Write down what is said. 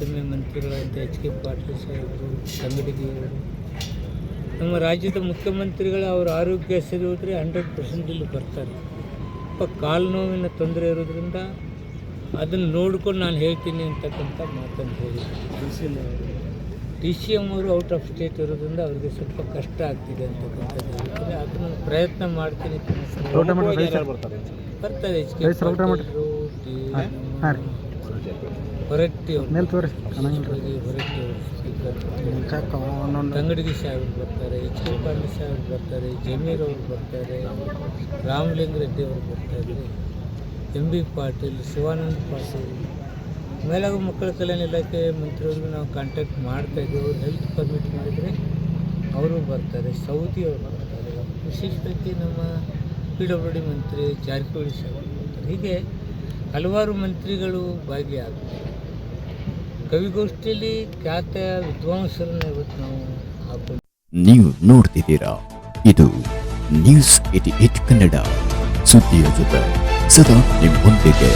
ಕಡಿಮೆ ಮಂತ್ರಿಗಳಾದ H K Patil ಸಾಹೇಬರು ಸಂಗಡಿಗೆಯವರು ನಮ್ಮ ರಾಜ್ಯದ ಮುಖ್ಯಮಂತ್ರಿಗಳು ಅವರ ಆರೋಗ್ಯ ಸರಿ ಹೋದರೆ ಹಂಡ್ರೆಡ್ ಪರ್ಸೆಂಟ್ ಇಲ್ಲಿ ಬರ್ತಾರೆ. ಸ್ವಲ್ಪ ಕಾಲು ನೋವಿನ ತೊಂದರೆ ಇರೋದ್ರಿಂದ ಅದನ್ನು ನೋಡ್ಕೊಂಡು ನಾನು ಹೇಳ್ತೀನಿ ಅಂತಕ್ಕಂಥ ಮಾತನ್ನು ಹೇಳಿದ್ದೀನಿ ಡಿ ಸಿ ಎಂ ಅವರು ಔಟ್ ಆಫ್ ಸ್ಟೇಟ್ ಇರೋದ್ರಿಂದ ಅವರಿಗೆ ಸ್ವಲ್ಪ ಕಷ್ಟ ಆಗ್ತಿದೆ ಅಂತಕ್ಕಂಥದ್ದು ಹೇಳ್ತಾರೆ. ಅದನ್ನು ಪ್ರಯತ್ನ ಮಾಡ್ತೀನಿ ಬರ್ತಾರೆ. ಎಚ್ ಕೆ ಹೊರಟ್ಟಿ ಮೇಲೆ ತೋರಿ ಹೊರಟ್ಟಿ ಅವರು ತಂಗಡಿಗೆ ಸಾಹೇಬರು ಬರ್ತಾರೆ ಪಾಟೀಲ್ ಸಾಹೇಬರು ಬರ್ತಾರೆ ಜಮೀರ್ ಅವರು ಬರ್ತಾರೆ ರಾಮಲಿಂಗ ರೆಡ್ಡಿ ಅವರು ಬರ್ತಾರೆ. M B Patil Shivananda Patil. ಮೇಲಾಗ ಮಕ್ಕಳ ಕಲ್ಯಾಣ ಇಲಾಖೆ ಮಂತ್ರಿಯವ್ರಿಗೂ ನಾವು ಕಾಂಟ್ಯಾಕ್ಟ್ ಮಾಡ್ತಾ ಇದ್ದೀವಿ. ಅವ್ರು ಹೆಲ್ತ್ ಪರ್ಮಿಟ್ ಮಾಡಿದರೆ ಅವರು ಬರ್ತಾರೆ ಸೌದಿ ಅವರು ಬರ್ತಾರೆ. ವಿಶೇಷವಾಗಿ ನಮ್ಮ ಪಿ ಡಬ್ಲ್ಯೂ ಡಿ ಮಂತ್ರಿ ಜಾರಕಿಹೊಳಿ ಸಾಹೇಬರು ಬರ್ತಾರೆ. ಹೀಗೆ ಹಲವಾರು ಮಂತ್ರಿಗಳು ಭಾಗಿಯಾಗ್ತಾರೆ. ಕವಿಗೋಷ್ಠಿಯಲ್ಲಿ ಖ್ಯಾತ ವಿದ್ವಾಂಸರನ್ನ ಇವತ್ತು ನಾವು ನೀವು ನೋಡ್ತಿದ್ದೀರಾ? ಇದು ನ್ಯೂಸ್ ಏಟಿ ಏಟ್ ಕನ್ನಡ. ಸುದ್ದಿಯ ಜೊತೆ ಸದಾ ನಿಮ್ಮೊಂದಿಗೆ.